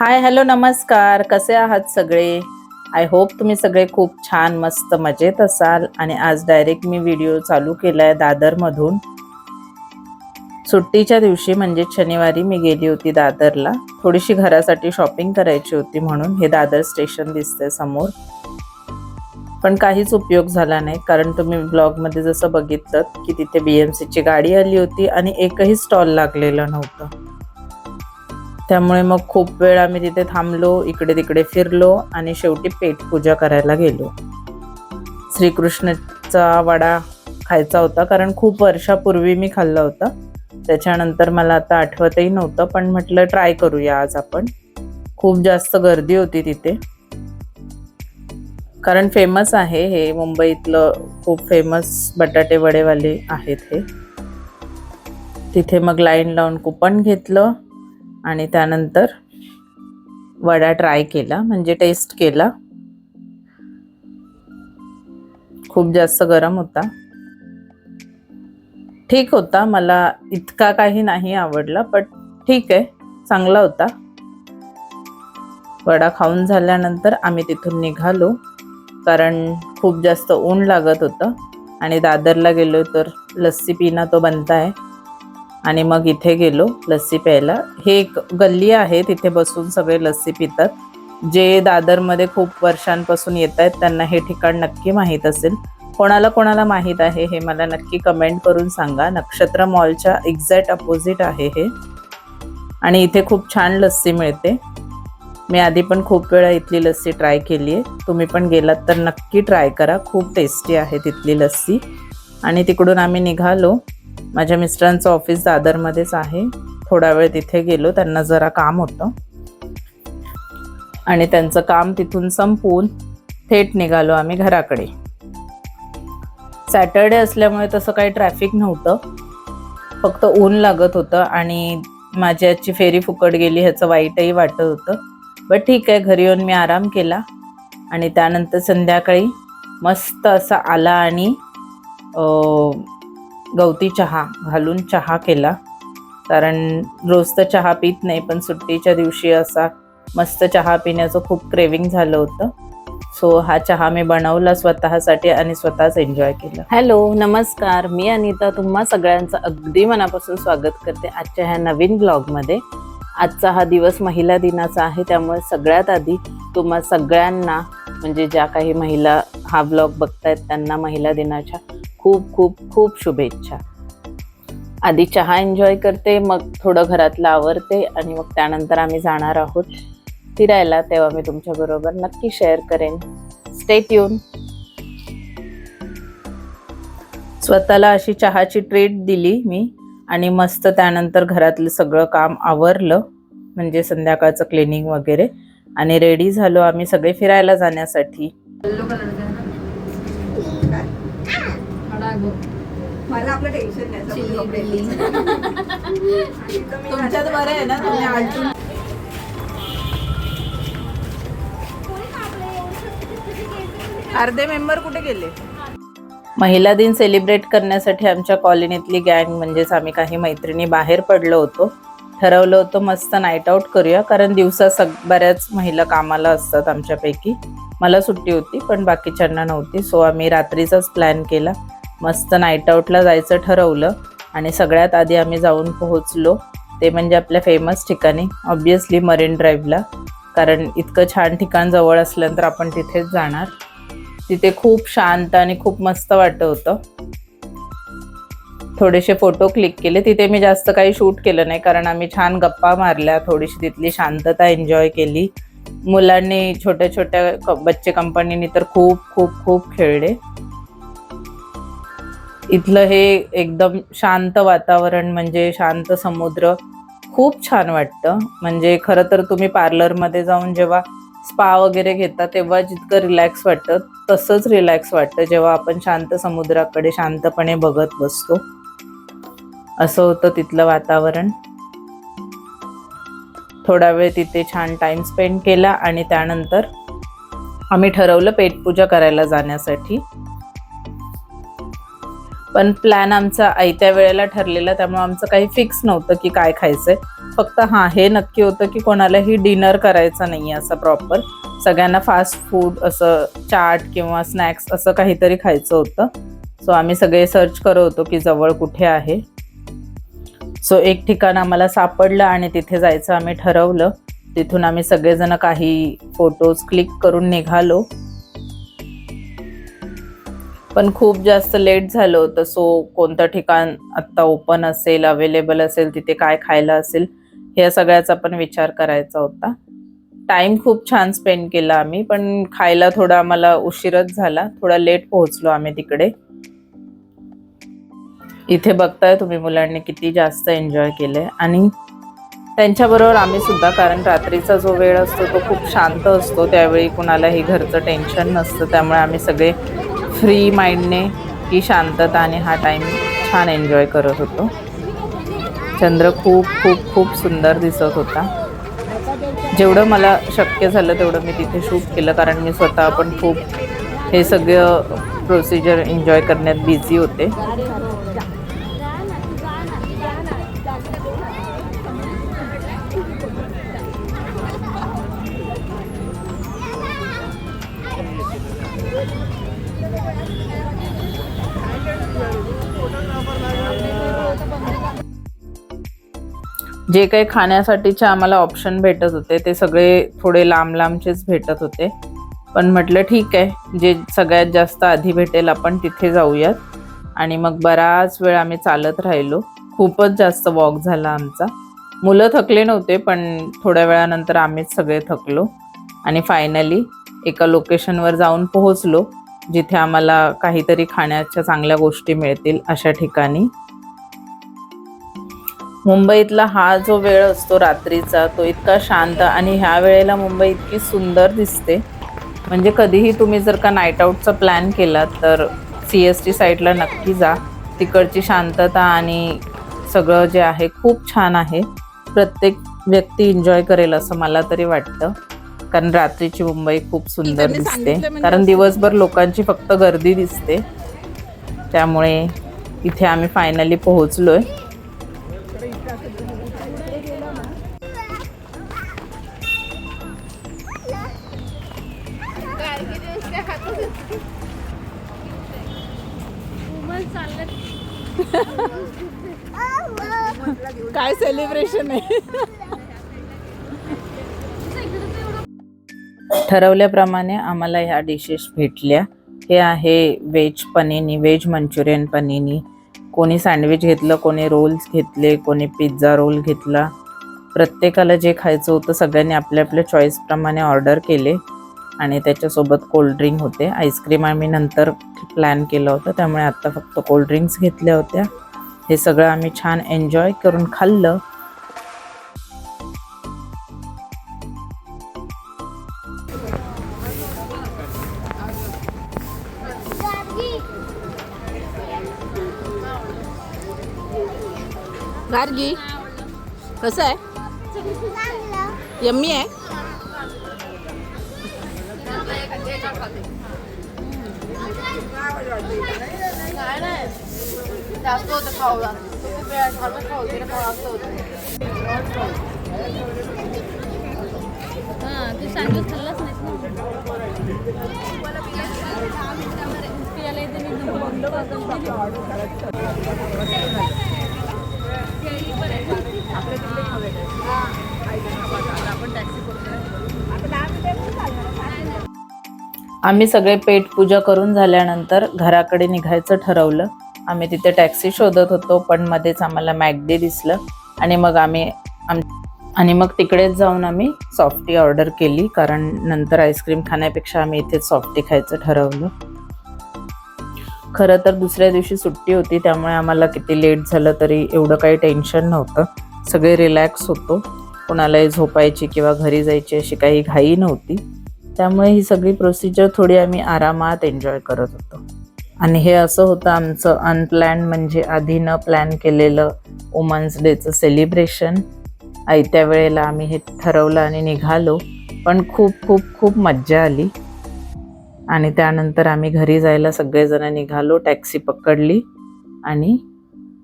Hi hello नमस्कार. कसे आहात सगळे? आय होप तुम्ही सगळे खूप छान मस्त मजेत असाल. आणि आज डायरेक्ट मी व्हिडिओ चालू केलाय दादरमधून. सुट्टीच्या दिवशी म्हणजे शनिवारी मी गेली होती दादरला. थोडीशी घरासाठी शॉपिंग करायची होती म्हणून. हे दादर स्टेशन दिसतंय समोर. पण काहीच उपयोग झाला नाही. कारण तुम्ही ब्लॉगमध्ये जसं बघितलं की तिथे बी एम सीची गाडी आली होती आणि एकही स्टॉल लागलेलं नव्हतं. त्यामुळे मग खूप वेळ आम्ही तिथे थांबलो इकडे तिकडे फिरलो आणि शेवटी पेट पूजा करायला गेलो. श्रीकृष्णाचा वडा खायचा होता कारण खूप वर्षापूर्वी मी खाल्ला होता. त्याच्यानंतर मला आता आठवतही नव्हतं पण म्हटलं ट्राय करूया आज आपण. खूप जास्त गर्दी होती तिथे. कारण फेमस आहे हे मुंबईतलं खूप फेमस बटाटे वडेवाले आहेत हे. तिथे मग लाईन लावून कुपन घेतलं. आणि त्यानंतर वडा ट्राय केला म्हणजे टेस्ट केला. खूप जास्त गरम होता. ठीक होता मला इतका काही नाही आवडला पण ठीक आहे चांगला होता. वडा खाऊन झाल्यानंतर आम्ही तिथून निघालो कारण खूप जास्त ऊन लागत होतं. आणि दादरला गेलो तर लस्सी पिणं तो बनता आहे आणि मग इथे गेलो लस्सी प्यायला. हे एक गल्ली आहे तिथे बसून सगळे लस्सी पितात. जे दादरमध्ये खूप वर्षांपासून येत आहेत त्यांना हे ठिकाण नक्की माहीत असेल. कोणाला कोणाला माहीत आहे हे मला नक्की कमेंट करून सांगा. नक्षत्र मॉलच्या एक्झॅक्ट अपोजिट आहे हे. आणि इथे खूप छान लस्सी मिळते. मी आधी पण खूप वेळा इथली लस्सी ट्राय केली आहे. तुम्ही पण गेलात तर नक्की ट्राय करा. खूप टेस्टी आहे तिथली लस्सी. आणि तिकडून आम्ही निघालो. माझ्या मिस्टरांचं ऑफिस दादरमध्येच आहे. थोडा वेळ तिथे गेलो त्यांना जरा काम होतं. आणि त्यांचं काम तिथून संपवून थेट निघालो आम्ही घराकडे. सॅटर्डे असल्यामुळे तसं काही ट्रॅफिक नव्हतं. फक्त ऊन लागत होतं आणि माझी आजची फेरी फुकट गेली ह्याचं वाईटही वाटत होतं. बट ठीक आहे घरी येऊन मी आराम केला. आणि त्यानंतर संध्याकाळी मस्त असा आला आणि गवती चहा घालून चहा केला. कारण रोज तर चहा पित नाही पण सुट्टीच्या दिवशी असा मस्त चहा पिण्याचं खूप क्रेविंग झालं होतं. सो हा चहा मी बनवला स्वतःसाठी आणि स्वतःच एन्जॉय केलं. हॅलो नमस्कार. मी अनिता तुम्हा सगळ्यांचं अगदी मनापासून स्वागत करते आजच्या ह्या नवीन ब्लॉगमध्ये आजचा हा दिवस महिला दिनाचा आहे त्यामुळे सगळ्यात आधी तुम्हा सगळ्यांना म्हणजे ज्या काही महिला हा ब्लॉग बघतायत त्यांना महिला दिनाच्या खूप खूप खूप शुभेच्छा. आधी चहा एन्जॉय करते मग थोडं घरातलं आवरते आणि मग त्यानंतर आम्ही जाणार आहोत फिरायला. तेव्हा मी तुमच्याबरोबर नक्की शेअर करेन. स्टेट येऊन स्वतःला अशी चहाची ट्रीट दिली मी आणि मस्त त्यानंतर घरातलं सगळं काम आवरलं. म्हणजे संध्याकाळचं क्लिनिंग वगैरे. आणि रेडी झालो आम्ही सगळे फिरायला जाण्यासाठी. मला आपलं टेन्शन नाही ना तुम्ही आलटून अर्धे मेंबर कुठे गेले? महिला दिन सेलिब्रेट करण्यासाठी आमच्या कॉलनीतली गँग म्हणजेच आम्ही काही मैत्रिणी बाहेर पडलो होतो. ठरवलं होतं मस्त नाईट आऊट करूया. कारण दिवसा सग बऱ्याच महिला कामाला असतात आमच्यापैकी. मला सुट्टी होती पण बाकीच्यांना नव्हती. सो आम्ही रात्रीचाच प्लॅन केला. मस्त नाईट आऊटला जायचं ठरवलं. आणि सगळ्यात आधी आम्ही जाऊन पोहोचलो. ते म्हणजे आपल्या फेमस ठिकाणी ऑब्विसली मरीन ड्राईव्हला कारण इतकं छान ठिकाण जवळ असल्यानंतर आपण तिथेच जाणार. तिथे खूप शांत आणि खूप मस्त वाटत होतं. थोडेसे फोटो क्लिक केले. तिथे मी जास्त काही शूट केलं नाही कारण आम्ही छान गप्पा मारल्या थोडीशी तिथली शांतता एन्जॉय केली. मुलांनी छोट्या छोट्या बच्चे कंपनीनी तर खूप खूप खूप खेळले. इथलं हे एकदम शांत वातावरण म्हणजे शांत समुद्र खूप छान वाटतं. म्हणजे खरं तर तुम्ही पार्लरमध्ये जाऊन जेव्हा स्पा वगैरे घेता तेव्हा जितकं रिलॅक्स वाटतं तसंच रिलॅक्स वाटतं जेव्हा आपण शांत समुद्राकडे शांतपणे बघत बसतो. असं होतं तिथलं वातावरण. थोडा वेळ तिथे छान टाइम स्पेंड केला आणि त्यानंतर आम्ही ठरवलं पेटपूजा करायला जाण्यासाठी. पण प्लॅन आमचा आयत्या वेळेला ठरलेला त्यामुळे आमचं काही फिक्स नव्हतं की काय खायचंय. फक्त हां हे नक्की होतं की कोणालाही डिनर करायचं नाही आहे असं प्रॉपर सगळ्यांना फास्ट फूड असं चाट किंवा स्नॅक्स असं काहीतरी खायचं होतं. सो आम्ही सगळे सर्च करत होतो की जवळ कुठे आहे. सो एक ठिकाण आम्हाला सापडलं आणि तिथे जायचं आम्ही ठरवलं. तिथून आम्ही सगळेजण काही फोटोज क्लिक करून निघालो. पण खूप जास्त लेट झालं होतं. सो कोणतं ठिकाण आत्ता ओपन असेल अवेलेबल असेल तिथे काय खायला असेल ह्या सगळ्याचा पण विचार करायचा होता. टाइम खूप छान स्पेंड केला आम्ही पण खायला थोडा आम्हाला उशीरच झाला. थोडा लेट पोहोचलो आम्ही तिकडे. इथे बघताय तुम्ही मुलांनी किती जास्त एन्जॉय केले आणि त्यांच्याबरोबर आम्ही सुद्धा कारण रात्रीचा जो वेळ असतो तो खूप शांत असतो त्यावेळी कुणालाही घरचं टेन्शन नसतं त्यामुळे आम्ही सगळे फ्री माइंडने ही शांतता आणि हा टाईम छान एन्जॉय करत होतो. चंद्र खूप खूप खूप सुंदर दिसत होता. जेवढं मला शक्य झालं तेवढं मी तिथे शूट केलं कारण मी स्वतः पण खूप हे सगळं प्रोसिजर एन्जॉय करण्यात बिझी होते. जे काही खाण्यासाठीचे आम्हाला ऑप्शन भेटत होते ते सगळे थोडे लांब लांबचेच भेटत होते. पण म्हटलं ठीक आहे जे सगळ्यात जास्त आधी भेटेल आपण तिथे जाऊयात. आणि मग बराच वेळ आम्ही चालत राहिलो. खूपच जास्त वॉक झाला आमचा. मुलं थकले नव्हते पण थोड्या वेळानंतर आम्हीच सगळे थकलो. आणि फायनली एका लोकेशनवर जाऊन पोहोचलो जिथे आम्हाला काहीतरी खाण्याच्या चांगल्या गोष्टी मिळतील अशा ठिकाणी. मुंबईतला हा जो वेळ असतो रात्रीचा तो इतका शांत आणि ह्या वेळेला मुंबई इतकी सुंदर दिसते. म्हणजे कधीही तुम्ही जर का नाईट आऊटचा प्लॅन केला तर सी एस टी साईडला नक्की जा. तिकडची शांतता आणि सगळं जे आहे खूप छान आहे. प्रत्येक व्यक्ती एन्जॉय करेल असं मला तरी वाटतं. कारण रात्रीची मुंबई खूप सुंदर दिसते. म्हणजे कारण दिवसभर लोकांची फक्त गर्दी दिसते. त्यामुळे इथे आम्ही फायनली पोहोचलोय. काय सेलिब्रेशन आहे? ठरवल्याप्रमाणे आम्हाला ह्या डिशेस भेटल्या. हे आहे veg panini veg manchurian panini कोणी सँडविच घेतलं कोणी रोल्स घेतले कोणी पिझ्झा रोल घेतला. प्रत्येकाला जे खायचं होतं सगळ्यांनी आपल्या आपल्या चॉईसप्रमाणे ऑर्डर केले. आणि त्याच्यासोबत कोल्ड्रिंक होते. आईस्क्रीम आम्ही नंतर प्लॅन केलं होतं त्यामुळे आत्ता फक्त कोल्ड्रिंक्स घेतल्या होत्या. हे सगळं आम्ही छान एन्जॉय करून खाल्लं. गार्गी कसं आहे? यम्मी आहे? जास्त होतं खावला खूप वेळा झालं खाऊ तिला खाऊ असं होतं हां तू सँडविच खाल्लाच नाहीस ना आम्ही सगळे पेट पूजा करून झाल्यानंतर घराकडे निघायचं ठरवलं. आम्ही तिथे टॅक्सी शोधत होतो पण मध्येच आम्हाला मॅगडी दिसलं. आणि मग आम्ही आम आणि मग तिकडेच जाऊन आम्ही सॉफ्टी ऑर्डर केली कारण नंतर आईस्क्रीम खाण्यापेक्षा आम्ही इथेच सॉफ्टी खायचं ठरवलं. खरं तर दुसऱ्या दिवशी सुट्टी होती त्यामुळे आम्हाला किती लेट झालं तरी एवढं काही टेन्शन नव्हतं. सगळे रिलॅक्स होतो. कोणालाही झोपायची किंवा घरी जायची अशी काही घाई नव्हती. त्यामुळे ही सगळी प्रोसिजर थोडी आम्ही आरामात एन्जॉय करत होतो. आणि हे असं होतं आमचं अनप्लॅन म्हणजे आधी न प्लॅन केलेलं वुमन्स डेचं सेलिब्रेशन आयत्या वेळेला आम्ही हे ठरवलं आणि निघालो पण खूप खूप खूप मज्जा आली. आणि त्यानंतर आम्ही घरी जायला सगळेजण निघालो टॅक्सी पकडली आणि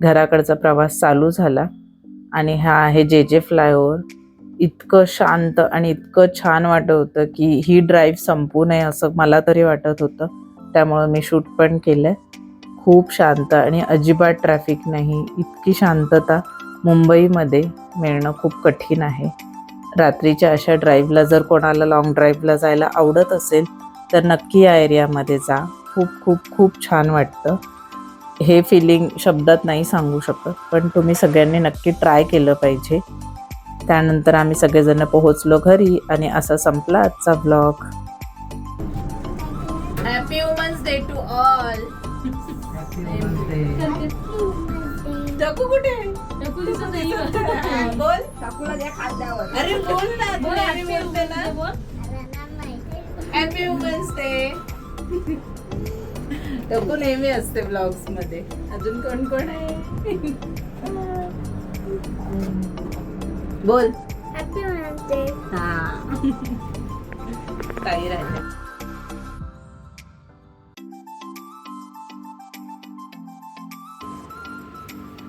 घराकडचा प्रवास चालू झाला. आणि हा आहे जे जे फ्लायओव्हर इतकं शांत आणि इतकं छान वाटत होतं की ही ड्राईव्ह संपू नये असं मला तरी वाटत होतं. त्यामुळं मी शूट पण केलं खूप शांत आणि अजिबात ट्रॅफिक नाही. इतकी शांतता मुंबईमध्ये मिळणं खूप कठीण आहे. रात्रीच्या अशा ड्राईव्हला जर कोणाला लाँग ड्राईव्हला जायला आवडत असेल तर नक्की या एरियामध्ये जा. खूप खूप खूप छान वाटतं. हे फिलिंग शब्दात नाही सांगू शकत पण तुम्ही सगळ्यांनी नक्की ट्राय केलं पाहिजे. त्यानंतर आम्ही सगळेजण पोहोचलो घरी आणि असा संपला आजचा blog happy women's day to all टकू कुठे नकुलीचं नाही. बोल टाकूला द्या खाद्यावर अरे बोल ना बोल, नेहमी बोलते ना बोल. हॅपी वुमन्स डे टकू नेहमी असते ब्लॉग्समध्ये. अजून कोण कोण आहे? बोल. हा. काही राहिले.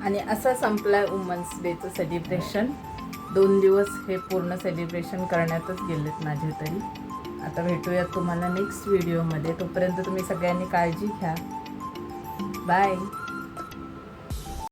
आणि असा संपलाय वुमन्स डेचं सेलिब्रेशन दोन दिवस हे पूर्ण सेलिब्रेशन करण्यातच गेलेत माझे तरी. आता भेटूयात तुम्हाला नेक्स्ट व्हिडिओमध्ये तोपर्यंत तुम्ही सगळ्यांनी काळजी घ्या. बाय